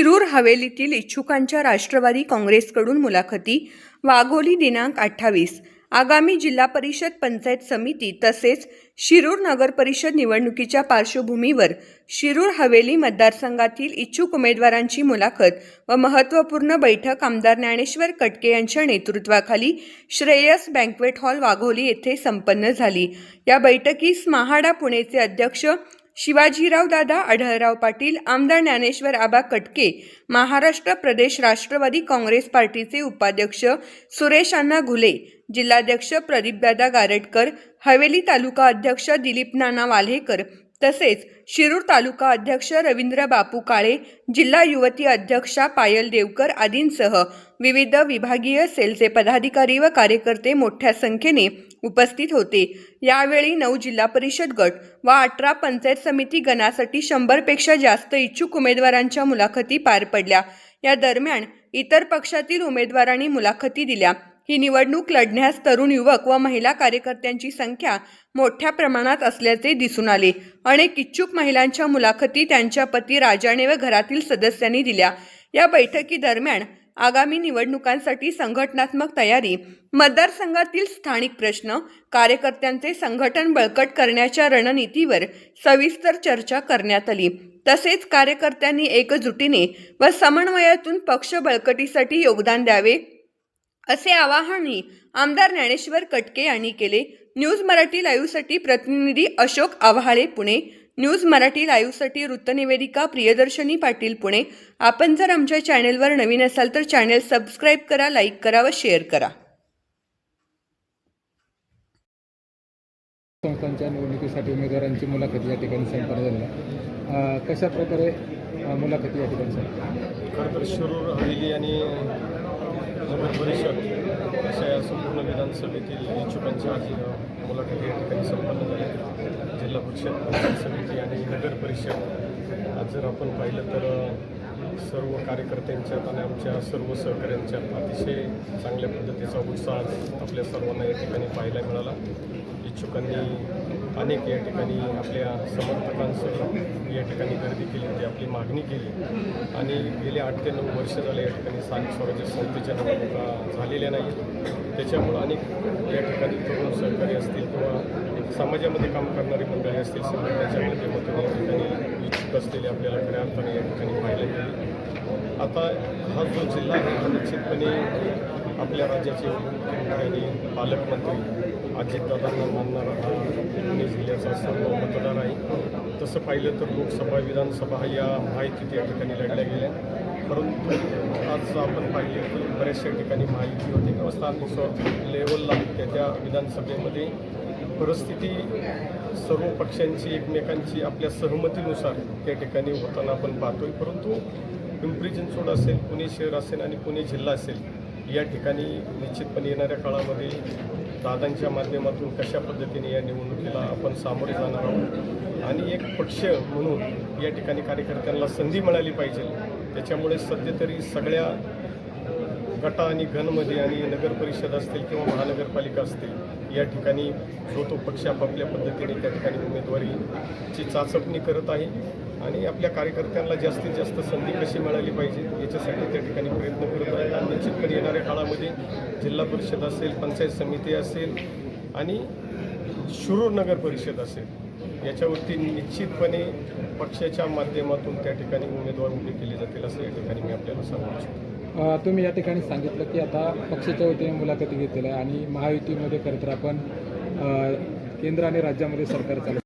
शिरूर हवेलीतील इच्छुकांच्या राष्ट्रवादी काँग्रेसकडून मुलाखती वाघोली दिनांक अठ्ठावीस आगामी जिल्हा परिषद पंचायत समिती तसेच शिरूर नगर परिषद निवडणुकीच्या पार्श्वभूमीवर शिरूर हवेली मतदारसंघातील इच्छुक उमेदवारांची मुलाखत व महत्त्वपूर्ण बैठक आमदार ज्ञानेश्वर कटके यांच्या नेतृत्वाखाली श्रेयस बँक्वेट हॉल वाघोली येथे संपन्न झाली. या बैठकीस महाडा पुणेचे अध्यक्ष शिवाजीराव दादा आढळराव पाटील आमदार ज्ञानेश्वर आबा कटके महाराष्ट्र प्रदेश राष्ट्रवादी काँग्रेस पार्टीचे उपाध्यक्ष सुरेश अण्णा घुले जिल्हाध्यक्ष प्रदीपदादा गारटकर हवेली तालुका अध्यक्ष दिलीप नाना वाल्हेकर तसेच शिरूर तालुका अध्यक्ष रवींद्र बापू काळे जिल्हा युवती अध्यक्षा पायल देवकर आदींसह विविध विभागीय सेलचे पदाधिकारी व कार्यकर्ते मोठ्या संख्येने उपस्थित होते. यावेळी नऊ जिल्हा परिषद गट व अठरा पंचायत समिती गणासाठी शंभरपेक्षा जास्त इच्छुक उमेदवारांच्या मुलाखती पार पडल्या. या दरम्यान इतर पक्षातील उमेदवारांनी मुलाखती दिल्या. ही निवडणूक लढण्यास तरुण युवक व महिला कार्यकर्त्यांची संख्या मोठ्या प्रमाणात असल्याचे दिसून आले. अनेक इच्छुक महिलांच्या मुलाखती त्यांच्या पती राजाने व घरातील सदस्यांनी दिल्या. या बैठकीदरम्यान आगामी निवडणुकांसाठी संघटनात्मक तयारी मतदारसंघातील स्थानिक प्रश्न कार्यकर्त्यांचे संघटन बळकट करण्याच्या रणनीतीवर सविस्तर चर्चा करण्यात आली. तसेच कार्यकर्त्यांनी एकजुटीने व समन्वयातून पक्ष बळकटीसाठी योगदान द्यावे असे आवाहनही आमदार ज्ञानेश्वर कटके यांनी केले. न्यूज मराठी लाईव्हसाठी प्रतिनिधी अशोक आव्हाळे पुणे. न्यूज मराठी लाईव्हसाठी वृत्तनिवेदिका प्रियदर्शनी पाटील पुणे. आपण जर आमच्या चॅनेलवर नवीन असाल तर चॅनेल सबस्क्राईब करा लाईक करा व शेअर करा. संस्थांच्या निवडणुकीसाठी उमेदवारांची मुलाखत या ठिकाणी संपन्न झाली. आहे. अ, कशा प्रकारे मुलाखती या ठिकाणी खरं तर शिरूर हवेली आणि नगर परिषद अशा या संपूर्ण विधानसभेतील इच्छुकांच्या आज मुलाखती या ठिकाणी संपन्न झाल्या जिल्हा परिषद समिती आणि नगर परिषद आज जर आपण पाहिलं तर सर्व कार्यकर्त्यांच्यात आणि आमच्या सर्व सहकाऱ्यांच्यात अतिशय चांगल्या पद्धतीचा उत्साह आपल्या सर्वांना या ठिकाणी पाहायला मिळाला इच्छुकांनी अनेक या ठिकाणी आपल्या समर्थकांसह या ठिकाणी गर्दी केली होती आपली मागणी केली. आणि गेले आठ ते नऊ वर्ष झाले या ठिकाणी स्थानिक स्वराज्य संस्थेच्या निवडणुका झालेल्या नाहीत. त्याच्यामुळं अनेक या ठिकाणी तरुण सहकारी असतील किंवा समाजामध्ये काम करणारी मंडळी असतील संघटनेच्या माध्यमातून या ठिकाणी इच्छुक असलेले आपल्याला खऱ्या अर्थाने या ठिकाणी पाहायला मिळेल. आता हा जो जिल्हा आहे हा निश्चितपणे आपल्या राज्याचे मुख्यमंत्री आणि पालकमंत्री अजितदादांना मानणारा हा पुणे जिल्ह्याचा सर्व मतदार आहे तसं पाहिलं तर लोकसभा विधानसभा या महायुतीत या ठिकाणी लढल्या गेल्या परंतु आज आपण पाहिले की बऱ्याचशा ठिकाणी महायुती होती किंवा स्थानिक लेवलला त्या त्या विधानसभेमध्ये परिस्थिती सर्व पक्षांची एकमेकांची आपल्या सहमतीनुसार त्या ठिकाणी होताना आपण पाहतोय. परंतु पिंपरी चिंचवड असेल पुणे शहर असेल आणि पुणे जिल्हा असेल या ठिकाणी निश्चितपणे येणाऱ्या काळामध्ये दादांच्या माध्यमातून कशा पद्धतीने या निवडणुकीला आपण सामोरे जाणार आहोत? आणि एक पक्ष म्हणून या ठिकाणी कार्यकर्त्यांना संधी मिळाली पाहिजे. त्याच्यामुळे सध्या तरी सगळ्या गटा आणि घनमध्ये आणि नगर परिषद असतील किंवा महानगरपालिका असतील या ठिकाणी जो तो पक्ष आपापल्या पद्धतीने त्या ठिकाणी उमेदवारीची चाचपणी करत आहे. आणि आपल्या कार्यकर्त्यांना जास्तीत जास्त संधी कशी मिळाली पाहिजे याच्यासाठी त्या ठिकाणी प्रयत्न करत आहेत. आणि निश्चितपणे येणाऱ्या काळामध्ये जिल्हा परिषद असेल पंचायत समिती असेल आणि शुरूर नगर परिषद असेल याच्यावरती निश्चितपणे पक्षाच्या माध्यमातून त्या ठिकाणी उमेदवार उभे केले जातील असं या ठिकाणी मी आपल्याला सांगू इच्छितो. तुम्ही या ठिकाणी सांगितलं की आता पक्षाच्या वतीने मुलाखती घेतलेल्या आहे आणि महायुतीमध्ये खरं तर आपण केंद्र आणि राज्यामध्ये सरकार चालू